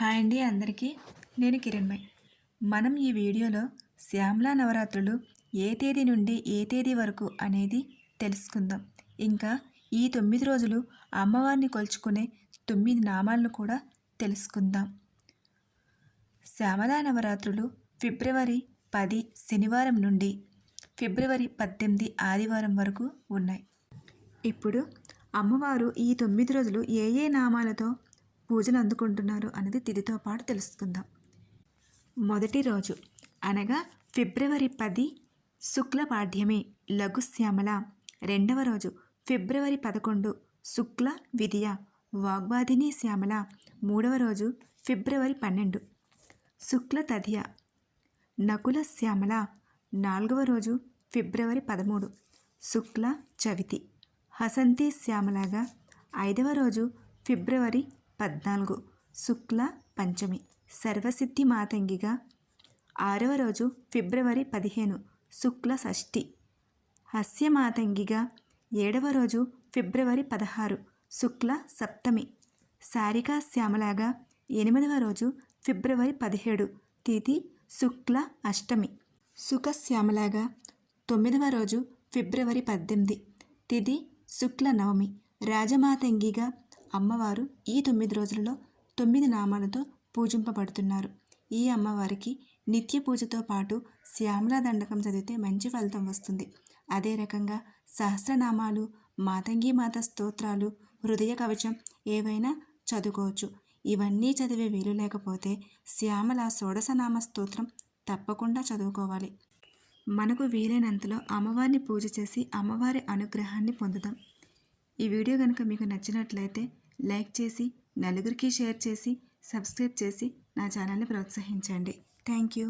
Hi అండి అందరికీ. నేను కిరణ్మయ్ మనం ఈ వీడియోలో శ్యామలా నవరాత్రులు ఏ తేదీ నుండి ఏ తేదీ వరకు అనేది తెలుసుకుందాం. ఇంకా ఈ తొమ్మిది రోజులు అమ్మవారిని కొలుచుకునే తొమ్మిది నామాలను కూడా తెలుసుకుందాం. శ్యామలా నవరాత్రులు ఫిబ్రవరి పది శనివారం నుండి ఫిబ్రవరి పద్దెనిమిది ఆదివారం వరకు ఉన్నాయి. ఇప్పుడు అమ్మవారు ఈ తొమ్మిది రోజులు ఏ ఏ నామాలతో పూజలు అందుకుంటున్నారు అనేది తిథితో పాటు తెలుసుకుందాం. మొదటి రోజు అనగా ఫిబ్రవరి పది శుక్ల పాఠ్యమి లఘుశ్యామల రెండవ రోజు ఫిబ్రవరి పదకొండు శుక్ల విధియ వాగ్వాదిని శ్యామల. మూడవ రోజు ఫిబ్రవరి పన్నెండు శుక్ల తదియ నకుల శ్యామల. నాలుగవ రోజు ఫిబ్రవరి పదమూడు శుక్ల చవితి. హసంతి శ్యామలాగా ఐదవ రోజు ఫిబ్రవరి పద్నాలుగు. శుక్ల పంచమి. సర్వసిద్ధి మాతంగిగా. ఆరవ రోజు ఫిబ్రవరి పదిహేను. శుక్ల షష్ఠి. హస్యమాతంగిగా ఏడవ రోజు ఫిబ్రవరి పదహారు. శుక్ల సప్తమి. సారికా శ్యామలాగా. ఎనిమిదవ రోజు ఫిబ్రవరి పదిహేడు. తిథి శుక్ల అష్టమి. సుఖశ్యామలాగా తొమ్మిదవ రోజు ఫిబ్రవరి పద్దెనిమిది. తిథి శుక్ల నవమి. రాజమాతంగిగా. అమ్మవారు ఈ తొమ్మిది రోజులలో తొమ్మిది నామాలతో పూజింపబడుతున్నారు. ఈ అమ్మవారికి నిత్య పూజతో పాటు శ్యామలా దండకం చదివితే మంచి ఫలితం వస్తుంది. అదే రకంగా సహస్రనామాలు మాతంగి మాత స్తోత్రాలు హృదయ కవచం ఏవైనా చదువుకోవచ్చు. ఇవన్నీ చదివే వీలు లేకపోతే శ్యామల షోడశనామ స్తోత్రం తప్పకుండా చదువుకోవాలి. మనకు వీలైనంతలో అమ్మవారిని పూజ చేసి అమ్మవారి అనుగ్రహాన్ని పొందుదాం ఈ వీడియో కనుక మీకు నచ్చినట్లయితే లైక్ చేసి నలుగురికి షేర్ చేసి సబ్స్క్రైబ్ చేసి నా ఛానల్ని ప్రోత్సహించండి. Thank you.